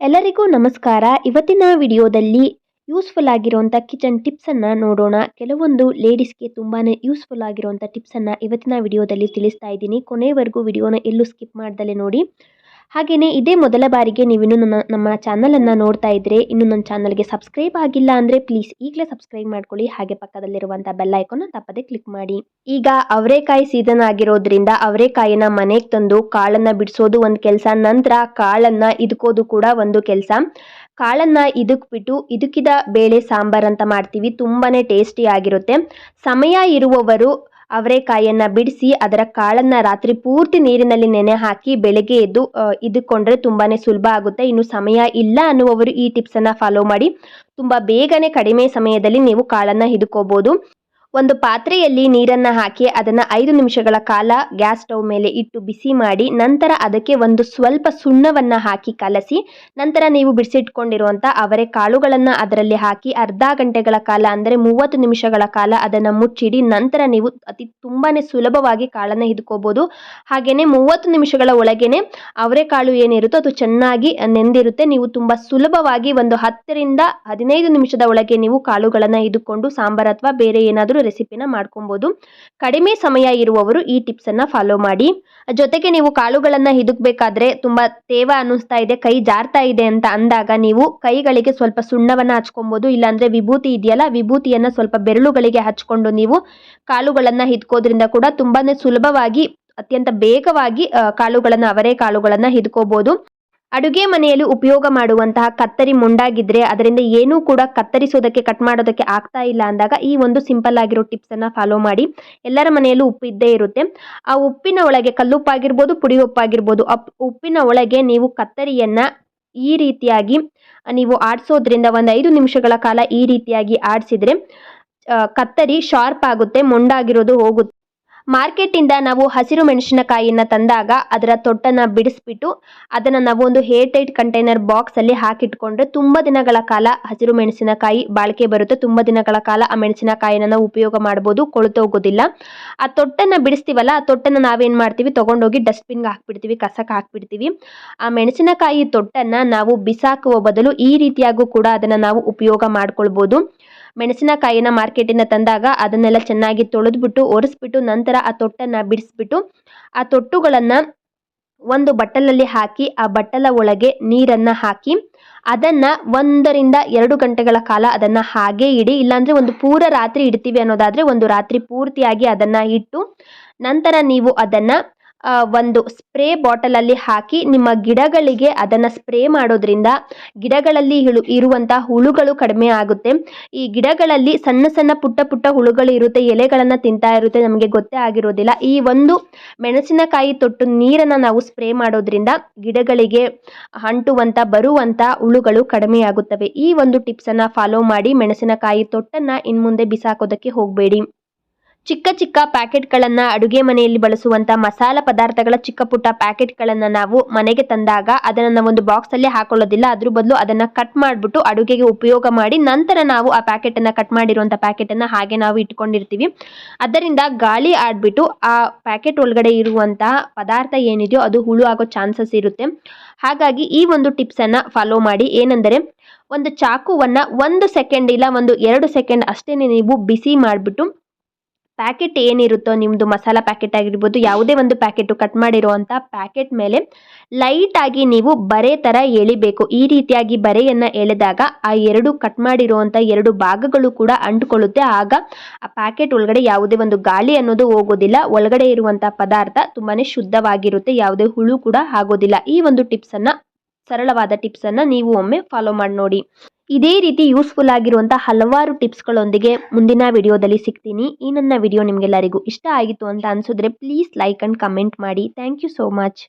ಎಲ್ಲರಿಗೂ ನಮಸ್ಕಾರ. ಇವತ್ತಿನ ವಿಡಿಯೋದಲ್ಲಿ ಯೂಸ್ಫುಲ್ ಆಗಿರುವಂಥ ಕಿಚನ್ ಟಿಪ್ಸನ್ನು ನೋಡೋಣ. ಕೆಲವೊಂದು ಲೇಡೀಸ್ಗೆ ತುಂಬಾ ಯೂಸ್ಫುಲ್ ಆಗಿರುವಂಥ ಟಿಪ್ಸನ್ನು ಇವತ್ತಿನ ವಿಡಿಯೋದಲ್ಲಿ ತಿಳಿಸ್ತಾ ಇದ್ದೀನಿ. ಕೊನೆವರೆಗೂ ವಿಡಿಯೋನ ಎಲ್ಲೂ ಸ್ಕಿಪ್ ಮಾಡ್ದಲೇ ನೋಡಿ. ಹಾಗೆಯೇ ಇದೇ ಮೊದಲ ಬಾರಿಗೆ ನೀವಿನ್ನು ನನ್ನ, ನಮ್ಮ ಚಾನಲನ್ನು ನೋಡ್ತಾ ಇದ್ದರೆ ಇನ್ನು ನನ್ನ ಚಾನಲ್ಗೆ ಸಬ್ಸ್ಕ್ರೈಬ್ ಆಗಿಲ್ಲ ಅಂದರೆ ಪ್ಲೀಸ್ ಈಗಲೇ ಸಬ್ಸ್ಕ್ರೈಬ್ ಮಾಡ್ಕೊಳ್ಳಿ. ಹಾಗೆ ಪಕ್ಕದಲ್ಲಿರುವಂಥ ಬೆಲ್ ಐಕಾನ್ನ ತಪ್ಪದೆ ಕ್ಲಿಕ್ ಮಾಡಿ. ಈಗ ಅವರೆಕಾಯಿ ಸೀಸನ್ ಆಗಿರೋದ್ರಿಂದ ಅವರೆಕಾಯಿನ ಮನೆಗೆ ತಂದು ಕಾಳನ್ನು ಬಿಡಿಸೋದು ಒಂದು ಕೆಲಸ, ನಂತರ ಕಾಳನ್ನು ಇದ್ಕೋದು ಕೂಡ ಒಂದು ಕೆಲಸ. ಕಾಳನ್ನು ಇದಕ್ಬಿಟ್ಟು ಇದಕ್ಕಿದ ಬೇಳೆ ಸಾಂಬಾರ್ ಅಂತ ಮಾಡ್ತೀವಿ ತುಂಬಾ ಟೇಸ್ಟಿ ಆಗಿರುತ್ತೆ. ಸಮಯ ಇರುವವರು ಅವರೆಕಾಯನ್ನು ಬಿಡಿಸಿ ಅದರ ಕಾಳನ್ನು ರಾತ್ರಿ ಪೂರ್ತಿ ನೀರಿನಲ್ಲಿ ನೆನೆ ಹಾಕಿ ಬೆಳಗ್ಗೆ ಎದ್ದು ಇದ್ಕೊಂಡ್ರೆ ತುಂಬಾ ಸುಲಭ ಆಗುತ್ತೆ. ಇನ್ನು ಸಮಯ ಇಲ್ಲ ಅನ್ನುವವರು ಈ ಟಿಪ್ಸನ್ನು ಫಾಲೋ ಮಾಡಿ. ತುಂಬ ಬೇಗನೆ ಕಡಿಮೆ ಸಮಯದಲ್ಲಿ ನೀವು ಕಾಳನ್ನು ಹಿಡ್ಕೋಬೋದು. ಒಂದು ಪಾತ್ರೆಯಲ್ಲಿ ನೀರನ್ನು ಹಾಕಿ ಅದನ್ನು ಐದು ನಿಮಿಷಗಳ ಕಾಲ ಗ್ಯಾಸ್ ಸ್ಟವ್ ಮೇಲೆ ಇಟ್ಟು ಬಿಸಿ ಮಾಡಿ ನಂತರ ಅದಕ್ಕೆ ಒಂದು ಸ್ವಲ್ಪ ಸುಣ್ಣವನ್ನು ಹಾಕಿ ಕಲಸಿ, ನಂತರ ನೀವು ಬಿಡಿಸಿಟ್ಕೊಂಡಿರುವಂಥ ಅವರೆ ಕಾಳುಗಳನ್ನು ಅದರಲ್ಲಿ ಹಾಕಿ ಅರ್ಧ ಗಂಟೆಗಳ ಕಾಲ ಅಂದರೆ ಮೂವತ್ತು ನಿಮಿಷಗಳ ಕಾಲ ಅದನ್ನು ಮುಚ್ಚಿಡಿ, ನಂತರ ನೀವು ಅತಿ ತುಂಬಾ ಸುಲಭವಾಗಿ ಕಾಳನ್ನು ಹಿಡ್ಕೋಬೋದು. ಹಾಗೆಯೇ ಮೂವತ್ತು ನಿಮಿಷಗಳ ಒಳಗೇನೆ ಅವರೆಕಾಳು ಏನಿರುತ್ತೋ ಅದು ಚೆನ್ನಾಗಿ ನೆಂದಿರುತ್ತೆ. ನೀವು ತುಂಬ ಸುಲಭವಾಗಿ ಒಂದು ಹತ್ತರಿಂದ ಹದಿನೈದು ನಿಮಿಷದ ಒಳಗೆ ನೀವು ಕಾಳುಗಳನ್ನು ಹಿಡ್ಕೊಂಡು ಸಾಂಬಾರ್ ಅಥವಾ ಬೇರೆ ಏನಾದರೂ ರೆಸಿಪಿನ ಮಾಡ್ಕೊಬೋದು. ಕಡಿಮೆ ಸಮಯ ಇರುವವರು ಈ ಟಿಪ್ಸನ್ನು ಫಾಲೋ ಮಾಡಿ. ಜೊತೆಗೆ ನೀವು ಕಾಳುಗಳನ್ನು ಹಿದುಕ್ಬೇಕಾದ್ರೆ ತುಂಬ ತೇವ ಅನ್ನಿಸ್ತಾ ಇದೆ, ಕೈ ಜಾರ್ತಾ ಇದೆ ಅಂತ ಅಂದಾಗ ನೀವು ಕೈಗಳಿಗೆ ಸ್ವಲ್ಪ ಸುಣ್ಣವನ್ನು ಹಚ್ಕೊಬೋದು. ಇಲ್ಲಾಂದರೆ ವಿಭೂತಿ ಇದೆಯಲ್ಲ, ವಿಭೂತಿಯನ್ನು ಸ್ವಲ್ಪ ಬೆರಳುಗಳಿಗೆ ಹಚ್ಕೊಂಡು ನೀವು ಕಾಳುಗಳನ್ನು ಹಿದ್ಕೋದ್ರಿಂದ ಕೂಡ ತುಂಬಾ ಸುಲಭವಾಗಿ, ಅತ್ಯಂತ ಬೇಗವಾಗಿ ಕಾಳುಗಳನ್ನು, ಅವರೇ ಕಾಳುಗಳನ್ನು ಹಿದ್ಕೋಬೋದು. ಅಡುಗೆ ಮನೆಯಲ್ಲಿ ಉಪಯೋಗ ಮಾಡುವಂತಹ ಕತ್ತರಿ ಮುಂಡಾಗಿದ್ರೆ ಅದರಿಂದ ಏನೂ ಕೂಡ ಕತ್ತರಿಸೋದಕ್ಕೆ ಕಟ್ ಮಾಡೋದಕ್ಕೆ ಆಗ್ತಾ ಇಲ್ಲ ಅಂದಾಗ ಈ ಒಂದು ಸಿಂಪಲ್ ಆಗಿರೋ ಟಿಪ್ಸನ್ನು ಫಾಲೋ ಮಾಡಿ. ಎಲ್ಲರ ಮನೆಯಲ್ಲೂ ಉಪ್ಪು ಇದ್ದೇ ಇರುತ್ತೆ. ಆ ಉಪ್ಪಿನ ಒಳಗೆ ಕಲ್ಲುಪ್ಪಾಗಿರ್ಬೋದು, ಪುಡಿ ಉಪ್ಪಾಗಿರ್ಬೋದು, ಅಪ್ ಉಪ್ಪಿನ ಒಳಗೆ ನೀವು ಕತ್ತರಿಯನ್ನು ಈ ರೀತಿಯಾಗಿ, ನೀವು ಆಡಿಸೋದ್ರಿಂದ ಒಂದು ಐದು ನಿಮಿಷಗಳ ಕಾಲ ಈ ರೀತಿಯಾಗಿ ಆಡಿಸಿದ್ರೆ ಕತ್ತರಿ ಶಾರ್ಪ್ ಆಗುತ್ತೆ, ಮೊಂಡಾಗಿರೋದು ಹೋಗುತ್ತೆ. ಮಾರ್ಕೆಟಿಂದ ನಾವು ಹಸಿರು ಮೆಣಸಿನಕಾಯಿಯನ್ನು ತಂದಾಗ ಅದರ ತೊಟ್ಟನ್ನು ಬಿಡಿಸ್ಬಿಟ್ಟು ಅದನ್ನು ನಾವು ಒಂದು ಹೇರ್ ಟೈಟ್ ಕಂಟೈನರ್ ಬಾಕ್ಸಲ್ಲಿ ಹಾಕಿಟ್ಕೊಂಡ್ರೆ ತುಂಬ ದಿನಗಳ ಕಾಲ ಹಸಿರು ಮೆಣಸಿನಕಾಯಿ ಬಾಳಿಕೆ ಬರುತ್ತೆ. ತುಂಬ ದಿನಗಳ ಕಾಲ ಆ ಮೆಣಸಿನಕಾಯಿನ ಉಪಯೋಗ ಮಾಡ್ಬೋದು ಕೊಳ್ತೋಗೋದಿಲ್ಲ ಆ ತೊಟ್ಟನ್ನು ಬಿಡಿಸ್ತೀವಲ್ಲ, ಆ ತೊಟ್ಟನ್ನು ನಾವೇನು ಮಾಡ್ತೀವಿ? ತೊಗೊಂಡೋಗಿ ಡಸ್ಟ್ಬಿನ್ಗೆ ಹಾಕ್ಬಿಡ್ತೀವಿ, ಕಸಕ್ಕೆ ಹಾಕ್ಬಿಡ್ತೀವಿ. ಆ ಮೆಣಸಿನಕಾಯಿ ತೊಟ್ಟನ್ನು ನಾವು ಬಿಸಾಕುವ ಬದಲು ಈ ರೀತಿಯಾಗೂ ಕೂಡ ಅದನ್ನು ನಾವು ಉಪಯೋಗ ಮಾಡ್ಕೊಳ್ಬೋದು. ಮೆಣಸಿನಕಾಯಿನ ಮಾರ್ಕೆಟಿಂದ ತಂದಾಗ ಅದನ್ನೆಲ್ಲ ಚೆನ್ನಾಗಿ ತೊಳೆದ್ಬಿಟ್ಟು ಒರೆಸ್ಬಿಟ್ಟು ನಂತರ ಆ ತೊಟ್ಟನ್ನು ಬಿಡಿಸ್ಬಿಟ್ಟು ಆ ತೊಟ್ಟುಗಳನ್ನು ಒಂದು ಬಟ್ಟಲಲ್ಲಿ ಹಾಕಿ, ಆ ಬಟ್ಟಲ ಒಳಗೆ ನೀರನ್ನು ಹಾಕಿ, ಅದನ್ನು ಒಂದರಿಂದ ಎರಡು ಗಂಟೆಗಳ ಕಾಲ ಅದನ್ನು ಹಾಗೆ ಇಡಿ. ಇಲ್ಲಾಂದರೆ ಒಂದು ಪೂರ ರಾತ್ರಿ ಇಡ್ತೀವಿ ಅನ್ನೋದಾದರೆ ಒಂದು ರಾತ್ರಿ ಪೂರ್ತಿಯಾಗಿ ಅದನ್ನು ಇಟ್ಟು ನಂತರ ನೀವು ಅದನ್ನು ಒಂದು ಸ್ಪ್ರೇ ಬಾಟಲಲ್ಲಿ ಹಾಕಿ ನಿಮ್ಮ ಗಿಡಗಳಿಗೆ ಅದನ್ನು ಸ್ಪ್ರೇ ಮಾಡೋದ್ರಿಂದ ಗಿಡಗಳಲ್ಲಿ ಇಳು ಇರುವಂಥ ಹುಳುಗಳು ಕಡಿಮೆ ಆಗುತ್ತೆ. ಈ ಗಿಡಗಳಲ್ಲಿ ಸಣ್ಣ ಸಣ್ಣ ಪುಟ್ಟ ಪುಟ್ಟ ಹುಳುಗಳು ಇರುತ್ತೆ, ಎಲೆಗಳನ್ನು ತಿಂತಾ ಇರುತ್ತೆ, ನಮಗೆ ಗೊತ್ತೇ ಆಗಿರೋದಿಲ್ಲ. ಈ ಒಂದು ಮೆಣಸಿನಕಾಯಿ ತೊಟ್ಟು ನೀರನ್ನು ನಾವು ಸ್ಪ್ರೇ ಮಾಡೋದ್ರಿಂದ ಗಿಡಗಳಿಗೆ ಅಂಟುವಂಥ ಬರುವಂಥ ಹುಳುಗಳು ಕಡಿಮೆಯಾಗುತ್ತವೆ ಈ ಒಂದು ಟಿಪ್ಸನ್ನು ಫಾಲೋ ಮಾಡಿ ಮೆಣಸಿನಕಾಯಿ ತೊಟ್ಟನ್ನು ಇನ್ಮುಂದೆ ಬಿಸಾಕೋದಕ್ಕೆ ಹೋಗಬೇಡಿ. ಚಿಕ್ಕ ಚಿಕ್ಕ ಪ್ಯಾಕೆಟ್ಗಳನ್ನು ಅಡುಗೆ ಮನೆಯಲ್ಲಿ ಬಳಸುವಂಥ ಮಸಾಲ ಪದಾರ್ಥಗಳ ಚಿಕ್ಕ ಪುಟ್ಟ ಪ್ಯಾಕೆಟ್ಗಳನ್ನು ನಾವು ಮನೆಗೆ ತಂದಾಗ ಅದನ್ನು ಒಂದು ಬಾಕ್ಸಲ್ಲಿ ಹಾಕೊಳ್ಳೋದಿಲ್ಲ. ಅದ್ರ ಬದಲು ಅದನ್ನು ಕಟ್ ಮಾಡಿಬಿಟ್ಟು ಅಡುಗೆಗೆ ಉಪಯೋಗ ಮಾಡಿ ನಂತರ ನಾವು ಆ ಪ್ಯಾಕೆಟನ್ನು ಕಟ್ ಮಾಡಿರುವಂಥ ಪ್ಯಾಕೆಟನ್ನು ಹಾಗೆ ನಾವು ಇಟ್ಕೊಂಡಿರ್ತೀವಿ. ಅದರಿಂದ ಗಾಳಿ ಆಡಿಬಿಟ್ಟು ಆ ಪ್ಯಾಕೆಟ್ ಒಳಗಡೆ ಇರುವಂತಹ ಪದಾರ್ಥ ಏನಿದೆಯೋ ಅದು ಹುಳು ಆಗೋ ಚಾನ್ಸಸ್ ಇರುತ್ತೆ. ಹಾಗಾಗಿ ಈ ಒಂದು ಟಿಪ್ಸನ್ನು ಫಾಲೋ ಮಾಡಿ. ಏನೆಂದರೆ ಒಂದು ಚಾಕುವನ್ನು ಒಂದು ಸೆಕೆಂಡ್ ಇಲ್ಲ ಒಂದು ಎರಡು ಸೆಕೆಂಡ್ ಅಷ್ಟೇ ನೀವು ಬಿಸಿ ಮಾಡಿಬಿಟ್ಟು ಪ್ಯಾಕೆಟ್ ಏನಿರುತ್ತೋ ನಿಮ್ಮದು ಮಸಾಲ ಪ್ಯಾಕೆಟ್ ಆಗಿರ್ಬೋದು, ಯಾವುದೇ ಒಂದು ಪ್ಯಾಕೆಟು ಕಟ್ ಮಾಡಿರುವಂಥ ಪ್ಯಾಕೆಟ್ ಮೇಲೆ ಲೈಟಾಗಿ ನೀವು ಬರೆ ಥರ ಎಳಿಬೇಕು. ಈ ರೀತಿಯಾಗಿ ಬರೆಯನ್ನು ಎಳೆದಾಗ ಆ ಎರಡು ಕಟ್ ಮಾಡಿರುವಂಥ ಎರಡು ಭಾಗಗಳು ಕೂಡ ಅಂಟ್ಕೊಳ್ಳುತ್ತೆ. ಆಗ ಆ ಪ್ಯಾಕೆಟ್ ಒಳಗಡೆ ಯಾವುದೇ ಒಂದು ಗಾಳಿ ಅನ್ನೋದು ಹೋಗೋದಿಲ್ಲ. ಒಳಗಡೆ ಇರುವಂಥ ಪದಾರ್ಥ ತುಂಬಾ ಶುದ್ಧವಾಗಿರುತ್ತೆ. ಯಾವುದೇ ಹುಳು ಕೂಡ ಆಗೋದಿಲ್ಲ. ಈ ಒಂದು ಟಿಪ್ಸನ್ನು ಸರಳವಾದ ಟಿಪ್ಸನ್ನು ನೀವು ಒಮ್ಮೆ ಫಾಲೋ ಮಾಡಿ ನೋಡಿ. ಇದೇ ರೀತಿ ಯೂಸ್ಫುಲ್ ಆಗಿರುವಂಥ ಹಲವಾರು ಟಿಪ್ಸ್ಗಳೊಂದಿಗೆ ಮುಂದಿನ ವಿಡಿಯೋದಲ್ಲಿ ಸಿಗ್ತೀನಿ. ಈ ನನ್ನ ವಿಡಿಯೋ ನಿಮಗೆಲ್ಲರಿಗೂ ಇಷ್ಟ ಆಗಿತ್ತು ಅಂತ ಅನ್ಸಿದ್ರೆ ಪ್ಲೀಸ್ ಲೈಕ್ ಆ್ಯಂಡ್ ಕಮೆಂಟ್ ಮಾಡಿ. Thank you so much